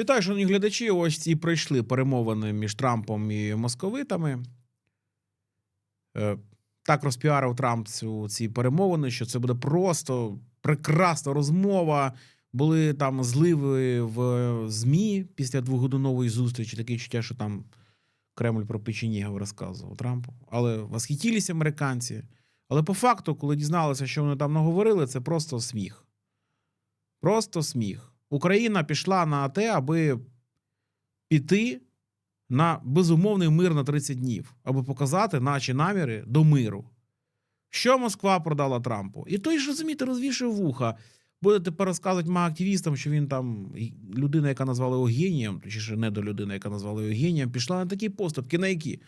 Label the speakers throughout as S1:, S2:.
S1: Вітаю, шановні глядачі. Ось ці пройшли перемовини між Трампом і московитами. Е, Так розпіарив Трамп цю, ці перемовини, що це буде просто прекрасна розмова. Були там зливи в ЗМІ після двогодиннової зустрічі. Таке відчуття, що там Кремль про печенігів розказував Трампу. Але восхитілися американці. Але по факту, коли дізналися, що вони там наговорили, це просто сміх. Просто сміх. Україна пішла на те, аби піти на безумовний мир на 30 днів, аби показати наші наміри до миру. Що Москва продала Трампу? І той ж розумієте, розвішує вуха. Буде тепер розказувати активістам, що він там людина, яка назвала його генієм, точніше, не до людини, яка назвала його генієм, пішла на такі поступки, на які?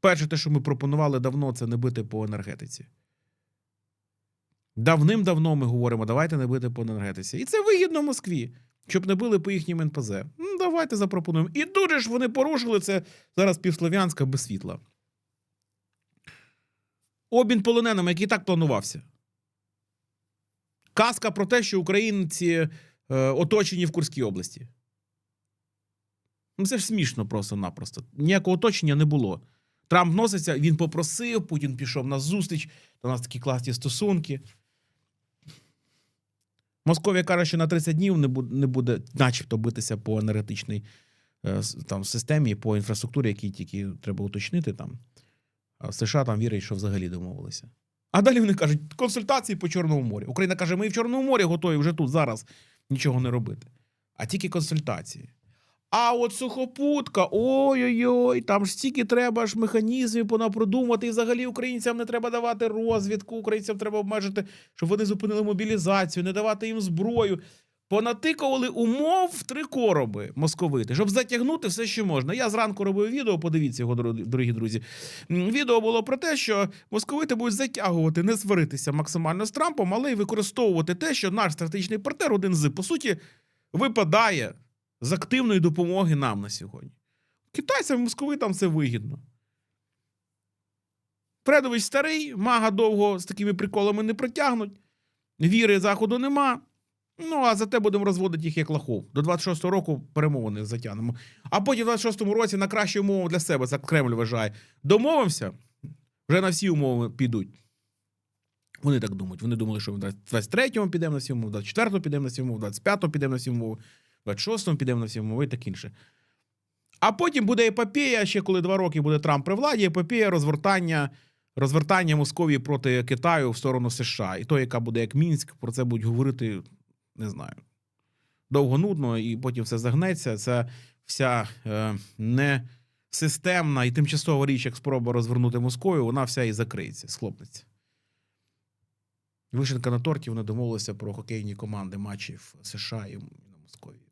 S1: Перше, те, що ми пропонували давно, це не бити по енергетиці. Давним-давно ми говоримо, давайте не бити по енергетиці. І це вигідно Москві, щоб не били по їхнім НПЗ. Ну, давайте запропонуємо. І дуже ж вони порушили це зараз півслов'янська без світла. Обмін полоненими, який так планувався. Казка про те, що українці е, оточені в Курській області. Ну, це ж смішно просто-напросто. Ніякого оточення не було. Трамп носиться, він попросив, Путін пішов на зустріч. У нас такі класні стосунки. Московія каже, що на 30 днів не буде, не буде начебто битися по енергетичній е, там, системі, по інфраструктурі, які тільки треба уточнити там. А США там вірить, що взагалі домовилися. А далі вони кажуть, консультації по Чорному морю. Україна каже, ми в Чорному морі готові вже тут зараз нічого не робити. А тільки консультації. А от сухопутка, ой-ой-ой, там ж стільки треба ж механізмів понапродумати. І взагалі українцям не треба давати розвідку, українцям треба обмежити, щоб вони зупинили мобілізацію, не давати їм зброю. Понатикували умов в три короби московити, щоб затягнути все, що можна. Я зранку робив відео, подивіться його, дорогі- друзі. Відео було про те, що московити будуть затягувати, не сваритися максимально з Трампом, але й використовувати те, що наш стратегічний партнер один з, по суті, випадає з активної допомоги нам на сьогодні. Китайцям московитам це вигідно. Фредович старий, мага довго з такими приколами не протягнуть. Віри заходу нема. Ну, а зате будемо розводити їх як лохов. До 26-го року перемовини затягнемо. А потім в 26-му році на кращі умови для себе, це Кремль вважає. Домовимося, вже на всі умови підуть. Вони так думають. Вони думали, що в 23-му підемо на всі умови, в 24-му підемо на всі умови, в 25-му підемо на всі умови, 26-му підемо на всі умови і так інше. А потім буде епопея, ще коли два роки буде Трамп при владі, епопея розвертання, розвертання Московії проти Китаю в сторону США. І то, яка буде як Мінськ, про це будуть говорити, не знаю. Довго нудно, і потім все загнеться. Це вся е, несистемна і тимчасова річ, як спроба розвернути Московію, вона вся і закриється, схлопнеться. Вишенка на торті вони домовилися про хокейні команди матчів США і на Московії. О, е,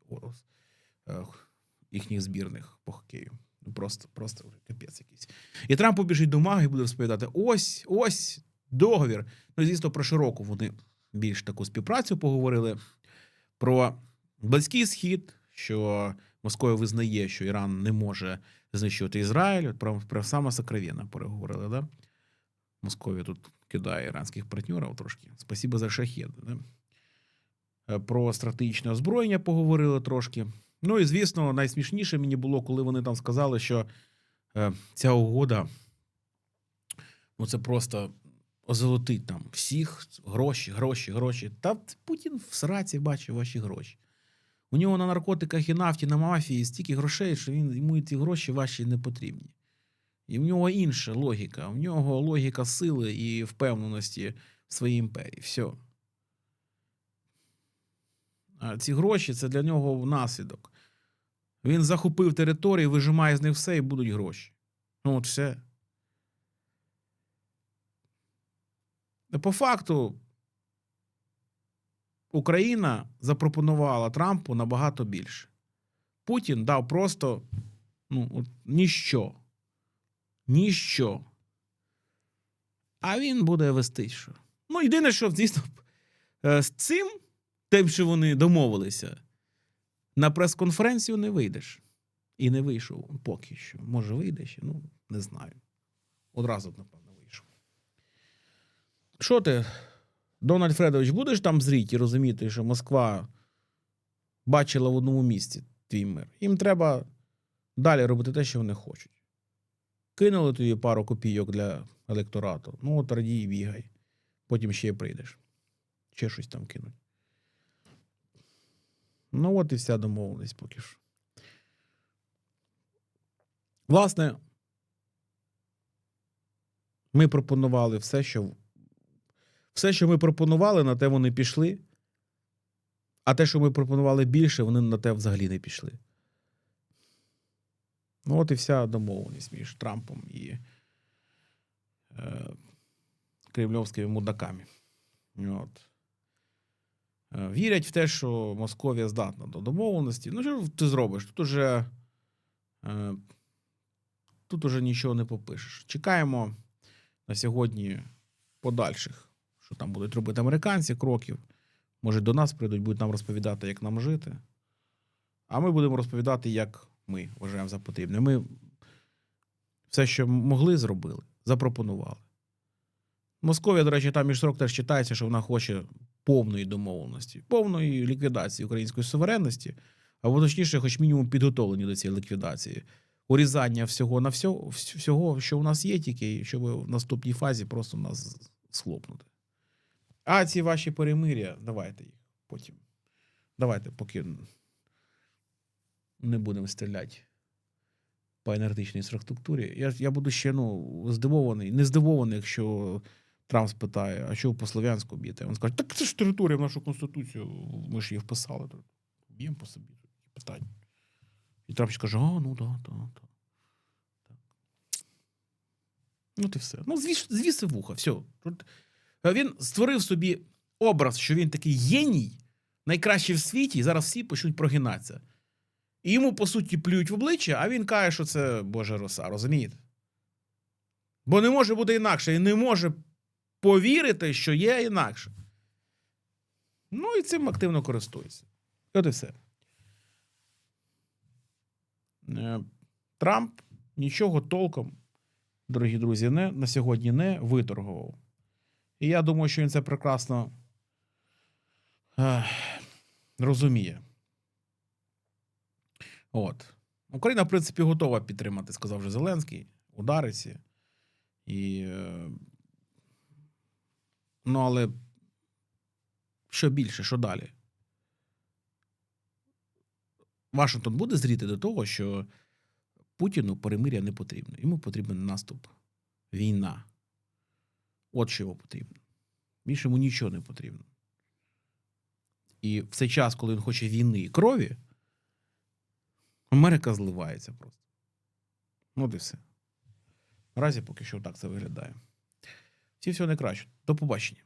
S1: їхніх збірних по хокею. Ну просто, просто вже капець якийсь. І Трамп побіжить до Маги і буде розповідати: ось, ось договір. Ну, звісно, про широку вони більш таку співпрацю поговорили. Про Близький Схід, що Москва визнає, що Іран не може знищувати Ізраїль. От Про, про саме сокровенне переговорили, да? Московія тут кидає іранських партнерів трошки. Спасибо за шахет. Да? Е, Про стратегічне озброєння поговорили трошки. Ну і звісно, найсмішніше мені було, коли вони там сказали, що е, ця угода ну це просто озолотить там всіх гроші, гроші, гроші. Та Путін в сраці бачить ваші гроші. У нього на наркотиках і нафті, на мафії стільки грошей, що він йому ці гроші ваші не потрібні. І в нього інша логіка. В нього логіка сили і впевненості в своїй імперії. Все. А ці гроші це для нього внаслідок. Він захопив території, вижимає з них все і будуть гроші. Ну, от все. По факту, Україна запропонувала Трампу набагато більше. Путін дав просто ну, от, ніщо. Ніщо. А він буде вести що. Ну, єдине, що, звісно, е, з цим, тим, що вони домовилися, на прес-конференцію не вийдеш. І не вийшов поки що. Може, вийде ще, ну, не знаю. Одразу, напевно, вийшов. Що ти, Дональд Фредович, будеш там зріти і розуміти, що Москва бачила в одному місці твій мир. Їм треба далі робити те, що вони хочуть. Кинули тобі пару копійок для електорату. Ну, от радій бігай. Потім ще прийдеш. Ще щось там кинуть. Ну, от і вся домовленість поки що. Власне, ми пропонували все, що. Все, що ми пропонували, на те вони пішли. А те, що ми пропонували більше, вони на те взагалі не пішли. Ну, от і вся домовленість між Трампом і е, кремльовськими мудаками. От. Е, Вірять в те, що Московія здатна до домовленості. Ну, що ти зробиш? Тут уже, е, тут уже нічого не попишеш. Чекаємо на сьогодні подальших, що там будуть робити американці кроків. Може, до нас прийдуть, будуть нам розповідати, як нам жити. А ми будемо розповідати, як ми вважаємо за потрібне. Ми все, що могли, зробили, запропонували. Московія, до речі, там між срок теж читається, що вона хоче повної домовленості, повної ліквідації української суверенності, або точніше, хоч мінімум підготовлені до цієї ліквідації. Урізання всього на всього, всього, що у нас є, тільки щоб в наступній фазі просто нас схлопнути. А ці ваші перемир'я, давайте їх потім. Давайте, поки не будемо стріляти по енергетичній інфраструктурі. Я, я буду ще ну, здивований, не здивований, якщо Трамп спитає, а що по Слов'янську б'єте? Він скаже, так це ж територія в нашу конституцію, ми ж її вписали. Б'ємо по собі питання. І Трамп скаже, а, ну да, да, да. Так. Ну, ти все. Ну, звіс, звіси вуха, все. Він створив собі образ, що він такий геній, найкращий в світі, і зараз всі почнуть прогинатися. І йому, по суті, плюють в обличчя, а він каже, що це Божа роса, розумієте? Бо не може бути інакше, і не може повірити, що є інакше. Ну і цим активно користується. От і все. Е, Трамп нічого толком, дорогі друзі, не, на сьогодні не виторгував. І я думаю, що він це прекрасно е, розуміє. От. Україна, в принципі, готова підтримати, сказав вже Зеленський, удариці. І, е, ну, але що більше, що далі? Вашингтон буде зріти до того, що Путіну перемиря не потрібно. Йому потрібен наступ, війна. От що йому потрібно. Більше йому нічого не потрібно. І в цей час, коли він хоче війни і крові, Америка зливається просто. От і все. Наразі поки що так це виглядає. Всі всього найкраще. До побачення.